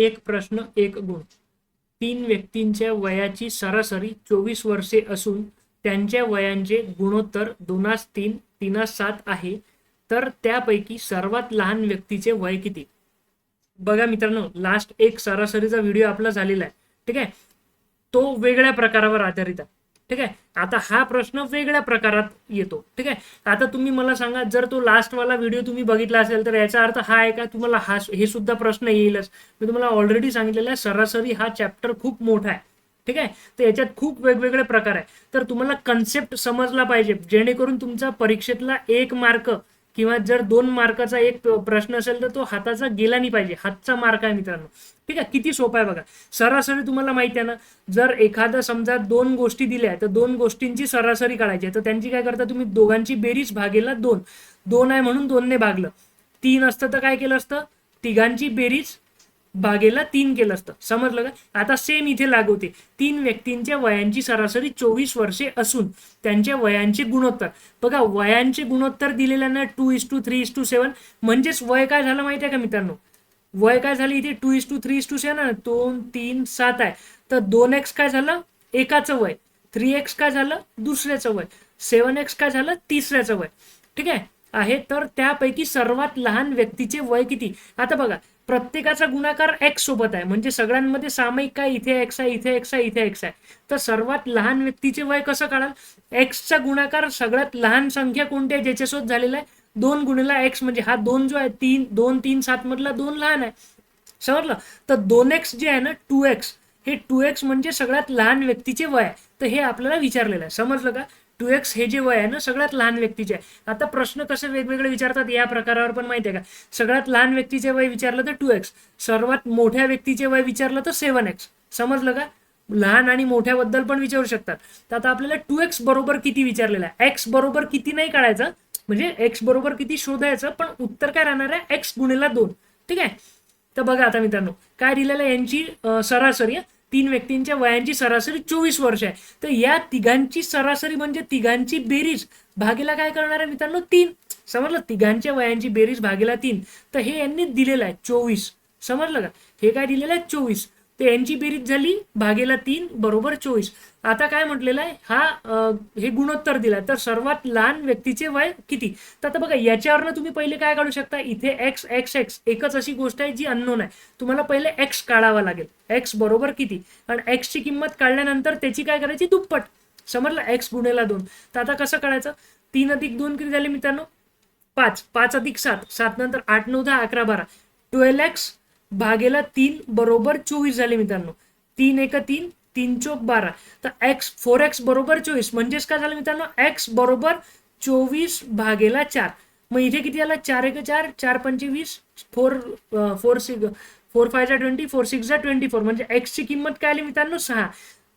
एक प्रश्न एक गुण. तीन व्यक्तींच्या वयाची सरासरी चोवीस वर्षे असून त्यांच्या वयांचे गुणोत्तर दोनास तीन तीनास सात आहे तर त्यापैकी सर्वात लहान व्यक्तीचे वय किती? बघा मित्रांनो लास्ट एक सरासरीचा व्हिडिओ आपला झालेला आहे. ठीक आहे? तो वेगळ्या प्रकारावर आधारित आहे. ठीक आहे? आता हा प्रश्न वेगळ्या प्रकारात येतो. ठीक आहे? आता तुम्ही मला सांगा जर तो लास्टवाला व्हिडिओ तुम्ही बघितला असेल तर याचा अर्थ हा आहे का? तुम्हाला हा हे सुद्धा प्रश्न येईलच. मी तुम्हाला ऑलरेडी सांगितलेलं आहे सरासरी हा चॅप्टर खूप मोठा आहे. ठीक आहे? तर याच्यात खूप वेगवेगळे प्रकार आहे. तर तुम्हाला कन्सेप्ट समजला पाहिजे. जेणेकरून तुमचा परीक्षेतला एक मार्क किंवा जर दोन मार्काचा एक प्रश्न असेल तर तो हाताचा गेला नाही पाहिजे. हातचा मार्क आहे मित्रांनो. ठीक आहे? किती सोपा आहे बघा. सरासरी तुम्हाला माहिती आहे ना जर एखादा समजा दोन गोष्टी दिल्या तर दोन गोष्टींची सरासरी काढायची आहे. तर त्यांची काय करता तुम्ही? दोघांची बेरीज भागेला दोन. दोन आहे म्हणून दोनने भागलं. तीन असतं तर काय केलं असतं? तिघांची बेरीज भागेला तीन केलं असतं. समजलं का? आता सेम इथे लागू होते. तीन व्यक्तींच्या वयांची सरासरी चोवीस वर्षे असून त्यांच्या वयांचे गुणोत्तर. बघा वयांचे गुणोत्तर दिलेलं ना two is to three is to seven म्हणजेच वय काय झालं माहिती आहे का मित्रांनो? वय काय झालं इथे? Two is to three is to seven दोन तीन सात आहे. तर दोन एक्स काय झालं? एकाचं वय. थ्री एक्स काय झालं? दुसऱ्याचं वय. सेवन एक्स काय झालं? तिसऱ्याचं वय. ठीक आहे? आहे तर त्यापैकी सर्वात लहान व्यक्तीचे वय किती? आता बघा प्रत्येकाचा गुणाकार एक्स सोबत आहे. म्हणजे सगळ्यांमध्ये सामायिक काय? इथे एक्स आहे इथे एक्स आहे इथे एक्स आहे. तर सर्वात लहान व्यक्तीचे वय कसं काढाल? एक्सचा गुणाकार सगळ्यात लहान संख्या कोणती आहे? ज्याच्यासोबत झालेला आहे? दोन गुणिला एक्स म्हणजे हा दोन जो आहे तीन दोन तीन सात मधला दोन लहान आहे. समजलं? तर दोन एक्स जे आहे ना टू एक्स हे टू एक्स म्हणजे सगळ्यात लहान व्यक्तीचे वय आहे. तर हे आपल्याला विचारलेलं आहे. समजलं का? टू एक्स हे जे वय आहे ना सगळ्यात लहान व्यक्तीचे आहे. आता प्रश्न कसे वेगवेगळे विचारतात या प्रकारावर पण माहिती आहे का? सगळ्यात लहान व्यक्तीचे वय विचारलं तर टू एक्स. सर्वात मोठ्या व्यक्तीचे वय विचारलं तर सेवन एक्स. समजलं का? लहान आणि मोठ्याबद्दल पण विचारू शकतात. तर आता आपल्याला टू एक्स बरोबर किती विचारलेलं आहे? एक्स बरोबर किती नाही काढायचं. म्हणजे एक्स बरोबर किती शोधायचं पण उत्तर काय राहणार आहे? एक्स गुणेला दोन. ठीक आहे? तर बघा आता मित्रांनो काय दिलेलं आहे यांची सरासरी तीन व्यक्तींच्या वयांची सरासरी चोवीस वर्ष आहे. तर या तिघांची सरासरी म्हणजे तिघांची बेरीज भागीला काय करणार आहे मित्रांनो? तीन. समजलं? तिघांच्या वयांची बेरीज भागीला तीन. तर हे यांनी दिलेलं आहे चोवीस. समजलं का? हे काय दिलेलं आहे? चोवीस. तर यांची बेरीज झाली भागेला तीन बरोबर चोवीस. आता काय म्हटलेलं आहे? हा हे गुणोत्तर दिलाय. तर सर्वात लहान व्यक्तीचे वय किती? तर आता बघा याच्यावरनं तुम्ही पहिले काय काढू शकता? इथे एक्स एक्स एक्स एकच अशी गोष्ट आहे जी अननोन आहे. तुम्हाला पहिले एक्स काढावा लागेल. एक्स बरोबर किती? आणि एक्सची किंमत काढल्यानंतर त्याची काय करायची? दुप्पट. समजलं? एक्स गुणेला दोन. तर आता कसं काढायचं? तीन अधिक दोन किती झाले मित्रांनो? पाच. पाच अधिक सात. सात नंतर आठ नऊ दहा अकरा बारा. ट्वेल्व एक्स भागेला तीन बरोबर चोवीस झाले मित्रांनो. तीन एक तीन तीन चोक बारा. तर एक्स फोर एक्स बरोबर चोवीस. म्हणजेच काय झालं मित्रांनो? एक्स बरोबर चोवीस भागेला चार. मग इथे किती आला? चार एक चार चार पंचवीस four four six four five जा ट्वेंटी फोर सिक्स जा ट्वेंटी फोर म्हणजे एक्सची किंमत काय आली मित्रांनो? सहा.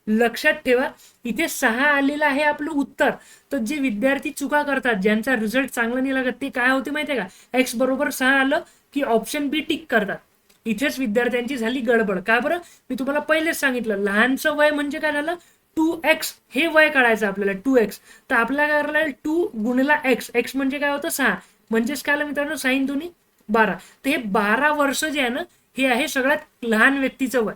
लक्षात ठेवा इथे सहा आलेलं आहे आपलं उत्तर. तर जे विद्यार्थी चुका करतात ज्यांचा रिझल्ट चांगला नाही लागत ते काय होते माहितीये का? एक्स बरोबर सहा आलं की ऑप्शन बी टिक करतात. इथेच विद्यार्थ्यांची झाली गडबड. का बरं? मी तुम्हाला पहिलेच सांगितलं लहानचं वय म्हणजे काय झालं? टू एक्स हे वय काढायचं आपल्याला टू एक्स. तर आपल्याला काय करायला टू गुणला एक्स. एक्स म्हणजे काय होतं? सहा. म्हणजेच काय आलं मित्रांनो? साईन दोन्ही बारा. तर हे बारा वर्ष जे आहे ना हे आहे सगळ्यात लहान व्यक्तीचं वय.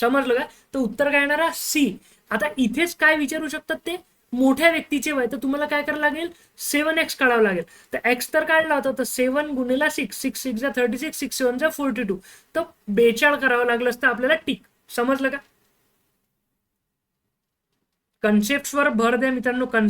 समजलं का? तर उत्तर काय येणार? सी. आता इथेच काय विचारू शकतात ते? मोठ्या व्यक्तीचे वय तर तुम्हाला काय करावं लागेल? सेवन एक्स काढावं लागेल. तर एक्स तर काढला होता तर सेवन गुणेला सिक्स सिक्स सिक्स जा थर्टी सिक्स सिक्स सेवन जा फोर्टी टू तर बेचाळ करावं लागलं असतं आपल्याला टिक समजलं का? कन्सेप्टवर भर द्या मित्रांनो कन्सेप्ट